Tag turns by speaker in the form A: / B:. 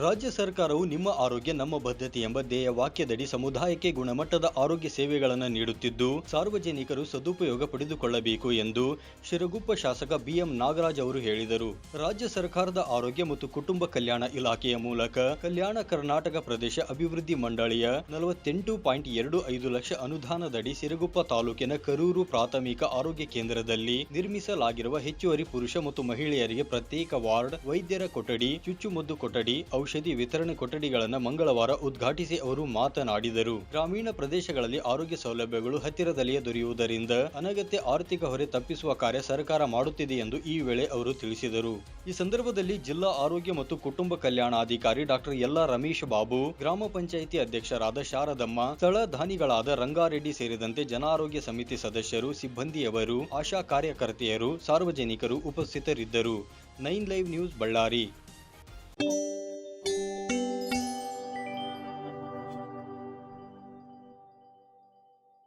A: ರಾಜ್ಯ ಸರ್ಕಾರವು ನಿಮ್ಮ ಆರೋಗ್ಯ, ನಮ್ಮ ಬದ್ಧತೆ ಎಂಬ ಧ್ಯೇಯ ವಾಕ್ಯದಡಿ ಸಮುದಾಯಕ್ಕೆ ಗುಣಮಟ್ಟದ ಆರೋಗ್ಯ ಸೇವೆಗಳನ್ನು ನೀಡುತ್ತಿದ್ದು, ಸಾರ್ವಜನಿಕರು ಸದುಪಯೋಗ ಪಡೆದುಕೊಳ್ಳಬೇಕು ಎಂದು ಶಿರಗುಪ್ಪ ಶಾಸಕ ಬಿಎಂ ನಾಗರಾಜ್ ಅವರು ಹೇಳಿದರು. ರಾಜ್ಯ ಸರ್ಕಾರದ ಆರೋಗ್ಯ ಮತ್ತು ಕುಟುಂಬ ಕಲ್ಯಾಣ ಇಲಾಖೆಯ ಮೂಲಕ ಕಲ್ಯಾಣ ಕರ್ನಾಟಕ ಪ್ರದೇಶ ಅಭಿವೃದ್ಧಿ ಮಂಡಳಿಯ ನಲವತ್ತೆಂಟು ಪಾಯಿಂಟ್ ಎರಡು ಐದು ಲಕ್ಷ ಅನುದಾನದಡಿ ಸಿರಗುಪ್ಪ ತಾಲೂಕಿನ ಕರೂರು ಪ್ರಾಥಮಿಕ ಆರೋಗ್ಯ ಕೇಂದ್ರದಲ್ಲಿ ನಿರ್ಮಿಸಲಾಗಿರುವ ಹೆಚ್ಚುವರಿ ಪುರುಷ ಮತ್ತು ಮಹಿಳೆಯರಿಗೆ ಪ್ರತ್ಯೇಕ ವಾರ್ಡ್, ವೈದ್ಯರ ಕೊಠಡಿ, ಚುಚ್ಚುಮದ್ದು ಕೊಠಡಿ ಔಷಧಿ ವಿತರಣೆ ಕೊಠಡಿಗಳನ್ನು ಮಂಗಳವಾರ ಉದ್ಘಾಟಿಸಿ ಅವರು ಮಾತನಾಡಿದರು. ಗ್ರಾಮೀಣ ಪ್ರದೇಶಗಳಲ್ಲಿ ಆರೋಗ್ಯ ಸೌಲಭ್ಯಗಳು ಹತ್ತಿರದಲ್ಲಿಯೇ ದೊರೆಯುವುದರಿಂದ ಅನಗತ್ಯ ಆರ್ಥಿಕ ಹೊರೆ ತಪ್ಪಿಸುವ ಕಾರ್ಯ ಸರ್ಕಾರ ಮಾಡುತ್ತಿದೆ ಎಂದು ಈ ವೇಳೆ ಅವರು ತಿಳಿಸಿದರು. ಈ ಸಂದರ್ಭದಲ್ಲಿ ಜಿಲ್ಲಾ ಆರೋಗ್ಯ ಮತ್ತು ಕುಟುಂಬ ಕಲ್ಯಾಣಾಧಿಕಾರಿ ಡಾಕ್ಟರ್ ಎಲ್ಲ ರಮೇಶ್ ಬಾಬು, ಗ್ರಾಮ ಪಂಚಾಯಿತಿ ಅಧ್ಯಕ್ಷರಾದ ಶಾರದಮ್ಮ, ಸ್ಥಳ ದಾನಿಗಳಾದ ರಂಗಾರೆಡ್ಡಿ ಸೇರಿದಂತೆ ಜನಾರೋಗ್ಯ ಸಮಿತಿ ಸದಸ್ಯರು, ಸಿಬ್ಬಂದಿಯವರು, ಆಶಾ ಕಾರ್ಯಕರ್ತೆಯರು, ಸಾರ್ವಜನಿಕರು ಉಪಸ್ಥಿತರಿದ್ದರು. Nine live news Ballari.